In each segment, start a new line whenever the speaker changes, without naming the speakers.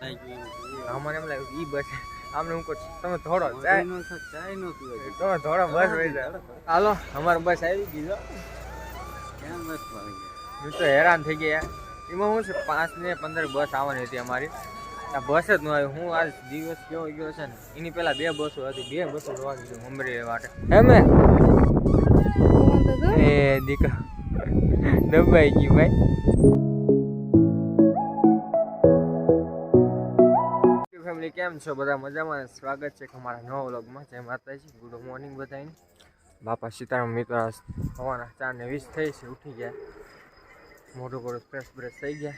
અમને એમ લાગ્યું ઈ બસ. આમને હું કહું તમે થોડો ચાય તમે થોડો બસ વહી જાય. હાલો અમારે બસ આવી ગઈ જો હું તો હેરાન થઈ ગયા એમાં હું છે પાંચ ને પંદર બસ આવવાની હતી અમારી. આ બસ જ ન આવી. હું આજ દિવસ કેવો ગયો છે ને એની પહેલા બે બસો હતી. બે બસો જોવા ગયું અમરેલી માટે એમે એ દીકા દબાઈ ગયું ભાઈ. ફેમિલી કેમ છો? બધા મજામાં? સ્વાગત છે અમારા નવા વ્લોગમાં. જય માતાજી. ગુડ મોર્નિંગ બધાને. બાપા સીતારામ મિત્ર સવારના ચાર ને વીસ થઈ છે ઉઠી ગયા. મોટું મોટું ફ્રેશ બ્રેશ થઈ ગયા.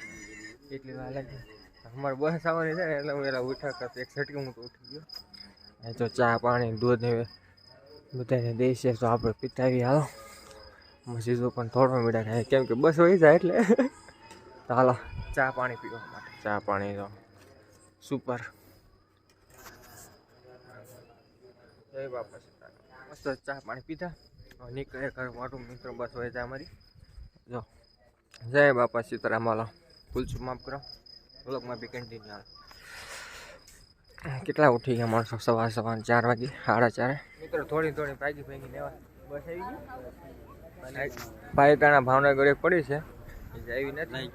એટલી વાર લાગી. અમારે બસ આવવાની છે ને એટલે હું એલા ઉઠા કરતો. એક ઝટકી હું તો ઉઠી ગયો. અહીં તો ચા પાણી દૂધ ને બધાને છે. તો આપણે પીતાવી હાલો. મસ્જિદો પણ થોડો મીડા થાય કેમ કે બસ વહી જાય એટલે. તો હાલો ચા પાણી પીવા માટે. ચા પાણી તો. સુપર જય બાપા સીતારામ મસ્ત ચા પાણી પીધા નીકળે ઘર મારું મિત્રો બસ હોય જાય અમારી જો જય બાપા સીતારામ હાલો ફૂલ માફ કરો બ્લોગમાં બી કન્ટિન્યુ હાલો કેટલા ઉઠી ગયા માણસો સવાર સવાર ચાર વાગે સાડા ચારે મિત્રો થોડી થોડી ભાગી ભાગી લેવા બસ આવી ગઈ તાણા ભાવનગર એક પડી છે એ જ આવી નથી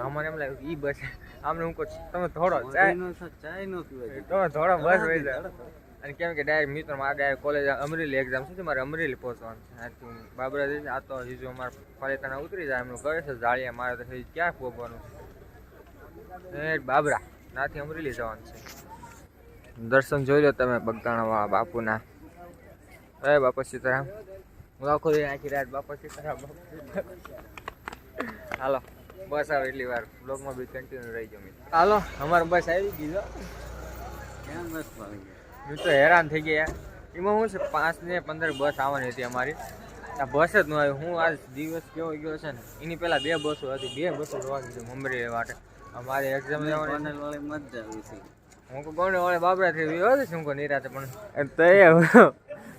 અમારે એમ લાગ્યું ઈ બસ આમને હું કહું તમે થોડો ચાય તમે થોડો બસ વહી જાય અને કેમ કે ડાયરેક્ટ મિત્રો મારે ડાયરેક્ટ કોલેજ અમરેલી એક્ઝામ છે, મારે અમરેલી પહોંચવાનું છે. આથી બાબરા જઈશ આ તો હજુ અમારે પાલિતાના ઉતરી જાય, એમનું કહે છે, જાળીયા મારે તો હજી ક્યાં પહોંચવાનું છે? બાબરા નાથી અમરેલી જવાનું છે. દર્શન જોઈ લો તમે બગદાણાવાળા બાપુના. હે બાપા સીતારામ. હું આખો આખી રાત બાપા સીતારામ હાલો, બસ આવે એટલી વાર. બ્લોગમાં બી કન્ટિન્યુ રહી ગયો મિત્રો. હાલો, અમારી બસ આવી ગઈ જો હું તો હેરાન થઈ ગયા એમાં શું છે પાંચ ને પંદર બસ આવવાની હતી અમારી. આ બસ જ ન આવી. હું આજ દિવસ કેવો ગયો છે ને એની પહેલાં બે બસો હતી. બે બસો જોવા ગયું અમરેલી માટે. અમારી એક્ઝામ લેવાની હું તો કોને વાળે બાબરા થઈ ગયો છે શું નિરાતે પણ. તો એ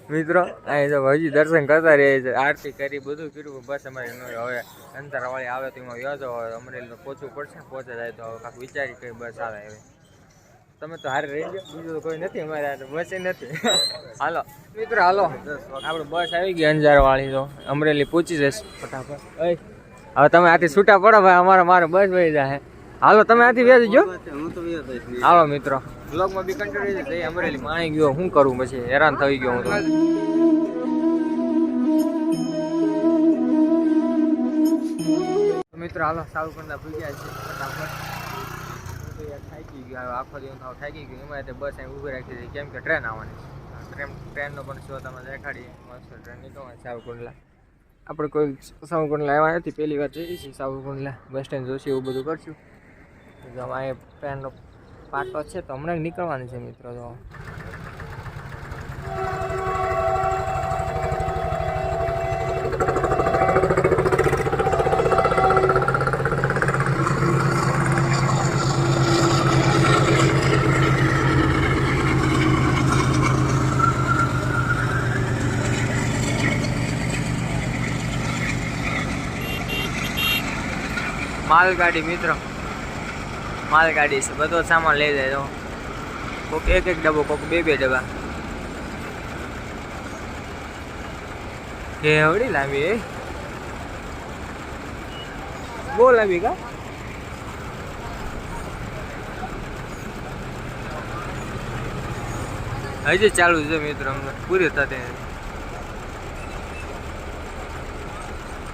મિત્રો અહીં જો હજી દર્શન કરતા રહીએ છે. આરતી કરી બધું કર્યું બસ અમારી ન હવે અંતરવાળી આવે તો એમાં વ્યાજો હવે અમરેલી પહોંચવું પડશે પહોંચે જાય તો હવે કાંઈક વિચારી કઈ બસ આવે હવે તમે તો હારે રહી ગયો. બીજું તો કોઈ નથી અમારે હારે. બસ નથી. હાલો. મિત્રો, હાલો. આપણે બસ આવી ગઈ અંજાર વાળી તો. અમરેલી પૂછી જશે ફટાફટ. હવે તમે આથી છૂટા પડો ભાઈ. અમારે મારે બસ વહી જાય હાલો, તમે આથી વ્યાજ જો. હાલો, મિત્રો. બ્લોગમાં બી કંટ્રોલ છે. અમરેલી. માણી ગયો. શું કરું પછી? હેરાન થઈ ગયો હું તો. મિત્રો, હાલો. સારું કરતા ભૂગ્યા છે. ફટાફટ. તો યાર થાકી ગયો આખો દિવસ થાવ થાકી ગયો. એમાં તે બસ અહીં ઊભી રાખી હતી કેમ કે ટ્રેન આવવાની ટ્રેન ટ્રેનનો પણ શો તમે દેખાડીએ મસ્ત ટ્રેન નીકળવાની સાવકુંડલા આપણે કોઈ સાવકુંડલા આવ્યા નથી પહેલી વાર જઈએ છીએ સાવકુંડલા બસ સ્ટેન્ડ જોશે એવું બધું કરશું તો અમારે ટ્રેનનો પાટો છે તો હમણાં નીકળવાની છે મિત્રો તો માલગાડી મિત્રો. માલગાડી છે, બધો સામાન લઈ જાય કોક એક એક ડબ્બો, કોક બે બે ડબ્બા. કેવડી લાંબી એ બહુ લાંબી કા? હજી ચાલુ છે મિત્રો અમને પૂરી થતી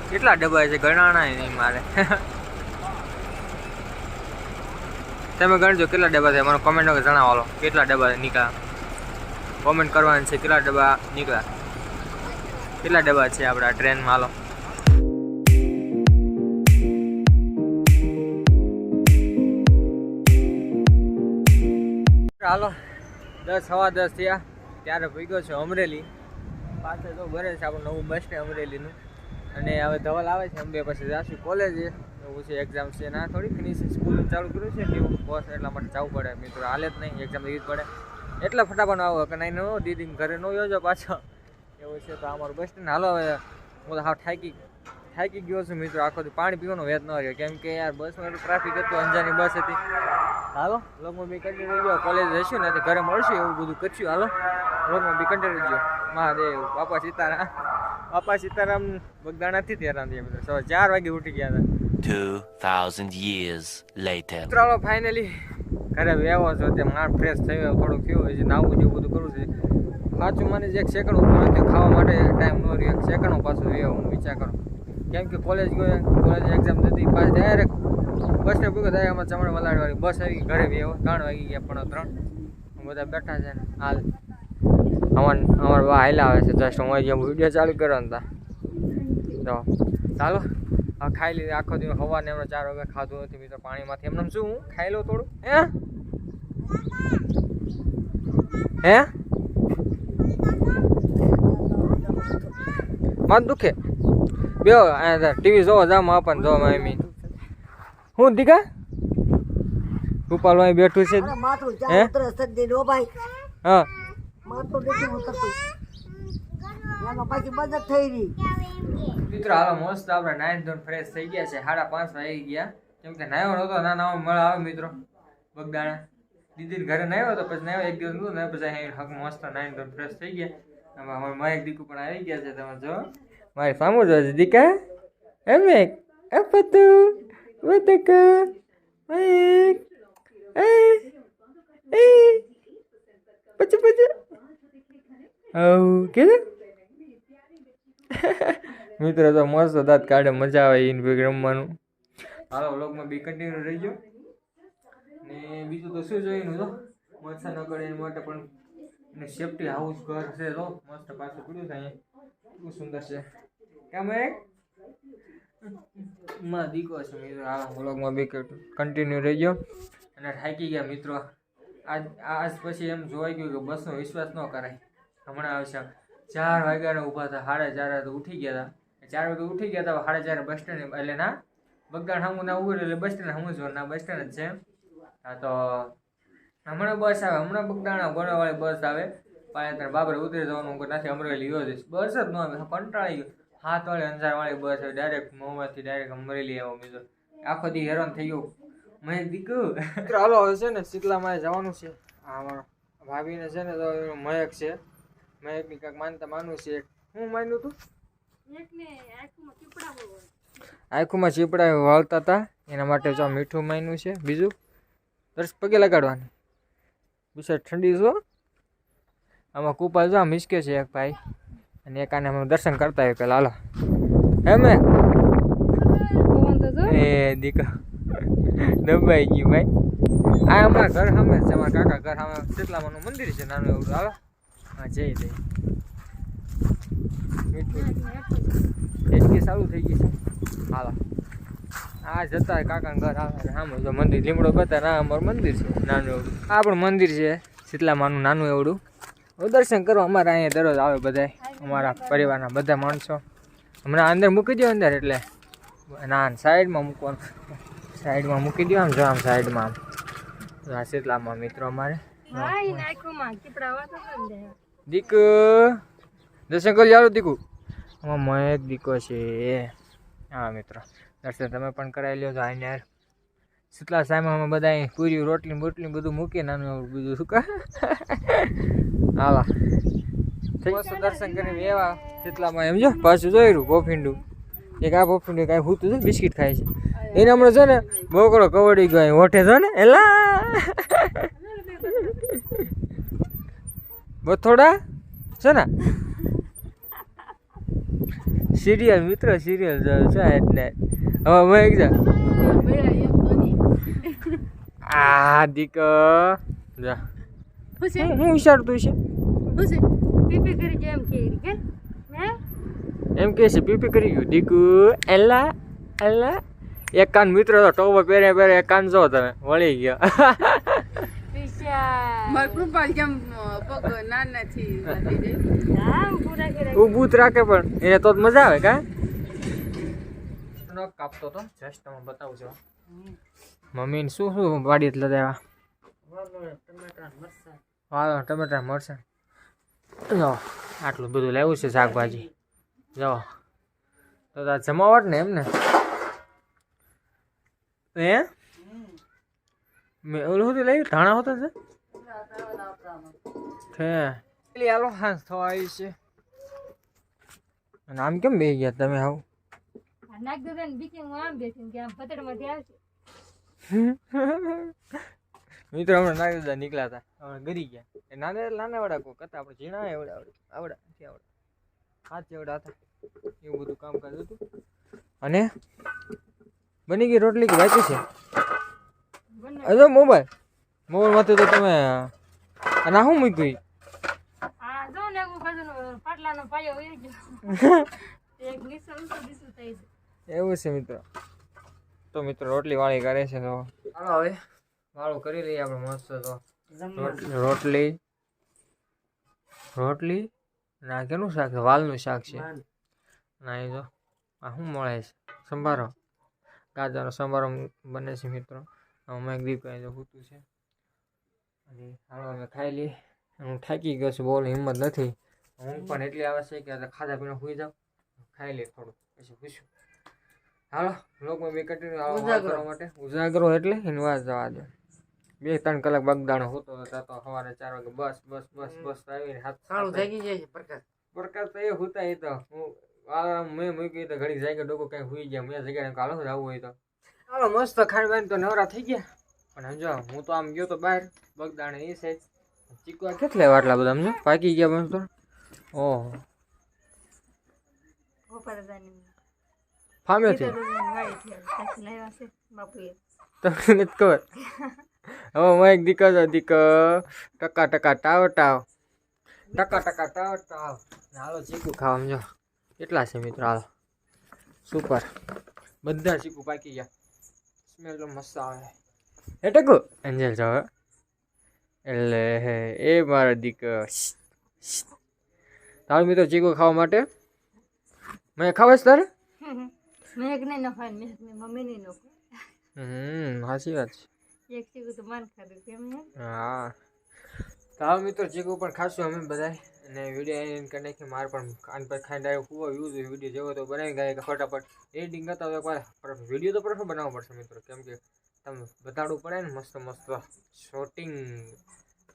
કેટલા ડબ્બા છે? ગણાણા નહીં મારે. તમે ગણજો કેટલા ડબ્બા થયા મને કોમેન્ટ જણાવો કેટલા ડબ્બા નીકળ્યા? કોમેન્ટ કરવાની છે, કેટલા ડબ્બા નીકળ્યા? કેટલા ડબ્બા છે આપણા ટ્રેનમાં? હાલો. હાલો. દસ, સવા દસ થયા. ત્યારે ભૂગ્યો છે અમરેલી. પાછળ તો બને છે આપણું નવું બસ સ્ટેન્ડ અમરેલીનું. અને હવે ધવલ આવે છે, અંબે પછી જાશું કોલેજે એવું છે એક્ઝામ છે. ના, થોડી ફિનિશ સ્કૂલ ચાલુ કર્યું છે ન્યૂ બસ એટલા માટે જવું પડે. મિત્રો, હાલે જ નહીં એક્ઝામ દેવી જ પડે. એટલે ફટાફટ આવો, કે નહીં, નો દીદી ઘરે નો યોજો પાછો. એવું છે, તો અમારું બસ સ્ટેન્ડ હાલો, હવે હું તો હા થાકી થાકી ગયો છું, મિત્રો. આખો પાણી પીવાનો વેત ન રહ્યો. કેમ કે યાર બસમાં એટલું ટ્રાફિક હતું, અંજારની બસ હતી. હાલો લોકમાં બી કન્ટિન્યુ ગયો કોલેજ જઈશું ને ઘરે મળશું, એવું બધું કરશું. હાલો લોકમાં બી કન્ટિન્યુ જો મહાદેવ, બાપા સીતારામ. બાપા સીતારામ બગદાણાથી જ હેરાન બધા સવારે ચાર વાગે ઉઠી ગયા હતા.
2,000 years later.
મિત્રો ફાઇનલી ઘરે વેવો છો તે માર ફ્રેશ થયો થોડુંક થયું હજી નાવું જેવું બધું કરવું છે. પાછું મને જે એક સેકન્ડ ઉપર હતું ખાવા માટે ટાઈમ ન રહ્યો. એક સેકન્ડ પાછું વેવો હું વિચાર કરું. કેમ કે કોલેજ ગયો કોલેજ એક્ઝામ દીધી પાછી ડાયરેક્ટ બસને ભૂગો થાય આમાં ચમણ મલાડવાળી બસ આવી ઘરે વેવો ત્રણ વાગી ગયા પણ ત્રણ. બધા બેઠા છે ને હાલ. અમાર અમાર બા હાલા આવે છે જસ્ટ હું અહીંયા વીડિયો ચાલુ કર્યો હતા તા. ચાલો. ખાઈ લીધી. આખો દિવસ હવાને એમણે ચાર વાગે ખાધું નથી મિત્રો પાણીમાંથી. એમને શું હું ખાઈ લઉં થોડું? હે? હે? માથું દુખે. બેહો ટીવી જોવો જામ આપણને જોવા એમી. હું દીકા? ગોપાલ બેઠું છે. હે?
નો
હા.
એમાં પાછી મદદ થઈ રહી.
મિત્રો, હાલો મસ્ત આપણે નાઈન ધોન ફ્રેશ થઈ ગયા છે. સાડા પાંચ વાગી ગયા. કેમ કે નાયો નહોતો, ના નાવો મળ, આવે મિત્રો. બગદાણા. દીદી ઘરે નાયો હતો, પછી નાયો એક દિવસ નહોતો ને પછી હક મસ્ત નાઈન ધોન ફ્રેશ થઈ ગયા. હવે મહેક દીકુ પણ આવી ગયા છે, તમે જો. મારી સામુ જો દીકા. એમ એક. એ પતુ. વતક મહેક એ એ પછી પછી આવ કે મિત્રો, તો મસ્ત દાંત કાઢે, મજા આવે એને ભેગ રમવાનું. હાલો વ્લોગમાં બી કન્ટિન્યુ રહી ગયો. ને બીજું તો શું જોઈનું તો? મચ્છર ન કરે એના માટે પણ એને સેફટી હાઉસ ઘર છે તો મસ્ત પાછું પડ્યું છે બહુ સુંદર છે. કેમ એક માં દીકો છે મિત્રો. આ વ્લોગમાં બી કન્ટિન્યુ ગયો. અને થાકી ગયા મિત્રો. આજ આજ પછી એમ જોવાઈ ગયું કે બસનો વિશ્વાસ ન કરાય. હમણાં આવશે ચાર વાગ્યાના ઊભા હતા. સાડા ચાર તો ઉઠી ગયા હતા. ચાર વાગે ઉઠી ગયા હતા સાડા ચાર બસ સ્ટેન્ડ એટલે ના, બગદાણ સામું ના ઉભું એટલે બસ સ્ટેન્ડ સામું જોર ના બસ સ્ટેન્ડ જ છે હા તો, હમણાં બસ આવે, હમણાં બગદાણા ગોળાવાળી બસ આવે. પાયા બાબરે ઉતરી જવાનું નથી અમરેલી યોજ બસ જ ન આવે કંટાળી ગયો. હાથ વાળી અંજારવાળી બસ આવે ડાયરેક્ટ મોમાંથી ડાયરેક્ટ અમરેલી આવ્યો બીજો આખો દી હેરાન થઈ ગયો. મેં દીકું હાલો છે ને શીતલામાં જવાનું છે. હા ભાભીને છે ને, તો મયક છે. મયકની કાંઈક માનતા માનવું છે. હું માન્યું તું? આંખોમાં ચીપડા વાળતા હતા એના માટે જો મીઠું માન્યું છે. બીજું? દર્શ પગે લગાડવાની. બીજા ઠંડી જો આમાં કુપાલ જો મિસકે છે એક ભાઈ. અને એક આને અમે દર્શન કરતા હોય પેલા. હાલો. હે મેં? એ દીકા દબાઈ ગયું ભાઈ. આ અમારા ઘર સામે છે. અમારા કાકા ઘર સામે. શીતલામાનું મંદિર છે? નાનું એવું. હાલો. હા જય એચકી ચાલુ થઈ ગયું છે. હાલો. આ જતા કાકા ઘર આવે. જો મંદિર લીમડો બતા ના અમારું મંદિર છે. નાનું એવડું આ પણ મંદિર છે. શીતલામાનું નાનું એવડું. દર્શન કરવા અમારા અહીંયા દરરોજ આવે બધા અમારા પરિવારના બધા માણસો. હમણાં અંદર મૂકી દો અંદર એટલે. ના સાઈડમાં મૂકવાનું. સાઈડમાં મૂકી દો આમ જો આમ સાઈડમાં આમ. શીતલામાં મિત્રો અમારે. દીક દર્શન કરી જાવ દીકુ. આમાં મહેક દીકો છે. હા મિત્રો. દર્શન તમે પણ કરાવી લ્યો તો આઈને યાર શીતલા સાયમાં બધા પૂરી રોટલી બોટલી બધું મૂકી નાનું બીજું શું હાલા. મસ્ત દર્શન કરીને એવા શીતલામાં એમ જો પાછું જોયું ભોફીંડું એક આ ભોફીંડું કાંઈ ભૂતું છે બિસ્કિટ ખાય છે. એને હમણાં છે ને બોકડો કવડી ગયો હોઠે છે ને એલા. બથોડા છે ને સિરિયલ મિત્ર સિરિયલ છે એટલે હવે મેં એક જા આ દીક. જા. હું વિચારતું છે એમ કે છે પીપી કરી ગયું. દીકુ એલા એલા. એક કાન મિત્ર તો ટોપો પહેરે પહેરે એક કાન જો તમે વળી ગયો.
મારા કૃપાલ કેમ પગ વધી જાય.
ઊભું રાખે પણ એ તો જ મજા આવે કા? કાપતો તો જસ્ટ તમે બતાવું છો મમ્મીને શું શું વાડી એટલે દેવા હા ટમેટા મરચાં. જો આટલું બધું લેવું છે શાકભાજી. જો તો આ જમાવટ ને એમ ને હે? મેં ઓલું હતું લઈ ધાણા હોતા છે? પેલી આલો હાંસ થવા આવી છે. અને આમ કેમ બે ગયા તમે આવ
નાક દે ને બીજી હું આમ બેસીને કે આમ પતડમાંથી છે
મિત્રો હમણાં નાક દાદા નીકળ્યા હતા. હમણાં ગરી ગયા. એ નાના નાના વડા કોક હતા આપણે ઝીણા એવડા આવડે આવડા નથી આવડા. હાથ એવડા હતા એવું બધું કામકાજ હતું. અને બની ગઈ રોટલી કે બાકી છે? અરે મોબાઈલ. મોબાઈલ મોબાઈલમાંથી તો તમે અને શું મૂક્યું?
આ જો ને એવું પાટલાનો પાયો વહી ગયો. એક નીચે ઊંચું બીજું થઈ
એવું છે મિત્રો. તો મિત્રો રોટલી વાળી કરે છે તો. હાલો હવે. વાળું કરી લઈએ આપણે મસ્ત તો. રોટ- રોટલી. રોટલી? ના કેનું શાક છે? વાલનું શાક છે. ના એ જો. આ શું મળે છે? સંભારો. ગાજરનો સંભારો બને છે મિત્રો. અમે એક દીપ જો હૂતું છે. અને હાલો અમે ખાઈ લઈએ. હું થાકી ગયો છું બોલ હિંમત નથી. હું પણ એટલી આવે છે કે ખાધા પીને સુઈ જાઉં. ખાઈ લઈએ થોડું પછી પૂછ્યું હાલો લોકો બે કન્ટિન્યુ કરવા માટે. ઉજાગરો એટલે એની જવા દે. બે ત્રણ કલાક બગદાણો હોતો હતો તો સવારે ચાર વાગે બસ બસ બસ બસ આવીને હાથ
સારું જાગી જાય છે પ્રકાશ
પ્રકાશ તો એ હોતા એ તો. હું મેં મૂકી તો ઘડી કે ડોકો કઈ હુઈ ગયા. મેં જગ્યાએ કાલો જ આવું હોય તો. હાલો મસ્ત ખાઈ વાઈને તો નવરા થઈ ગયા. પણ સમજો હું તો આમ ગયો તો બહાર. બગદાણે એ સાઈડ ચીકવા કેટલા વાટલા આટલા બધા સમજો? પાકી ગયા બસ તો. ઓહો.
વાળી છે?
તમને નથી ખબર? હવે હું એક દીકરો દીક ટકા ટકા ટાવ ટાવ ટકા ટકા ટાવ ટાવ હાલો ચીકુ ખાવા સમજો. કેટલા છે મિત્રો હાલો? સુપર બધા ચીકુ પાકી ગયા. સ્મેલ મસ્ત આવે. એટલે ટકુ. એન્જલ જો એટલે હે એ મારો દીક તારું મિત્રો ચીકુ ખાવા માટે? મેં ખાવા તારે?
મેં એક નહીં નખાય મેં એક નહીં મમ્મી નહીં નખો
હમ સાચી વાત છે.
એક ચીકુ તો મન ખાધું કેમ હા.
તો હાલ મિત્રો ચીકુ પણ ખાશું અમે બધાય. અને વીડિયો એન્ડ કરી નાખી મારે પણ આન પર ખાઈ ડાયો ખૂબ યુઝ વીડિયો જેવો તો બનાવી ગયા ફટાફટ. એડિટિંગ કરતા હોય એકવાર વીડિયો તો પરફેક્ટ બનાવવો પડશે મિત્રો. કેમ કે તમે બતાડવું પડે ને, મસ્ત મસ્ત શોટિંગ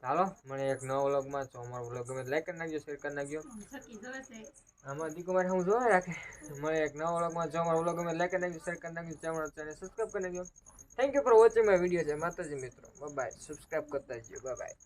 ચાલો મને એક નવો વ્લોગમાં તો અમારો વ્લોગ ગમે લાઈક કરી નાખજો શેર કરી નાખજો. આમાં દીકુ મારે હું જોવા રાખે? મને એક નવો વ્લોગમાં જો અમારો વ્લોગ ગમે લાઈક કરી નાખજો શેર કરી નાખજો, ચેનલ ચેનલ સબસ્ક્રાઈબ કરી નાખજો. Thank you for watching my video છે માતાજી મિત્રો. બાય સબસ્ક્રાઈબ કરતા જજો. બાય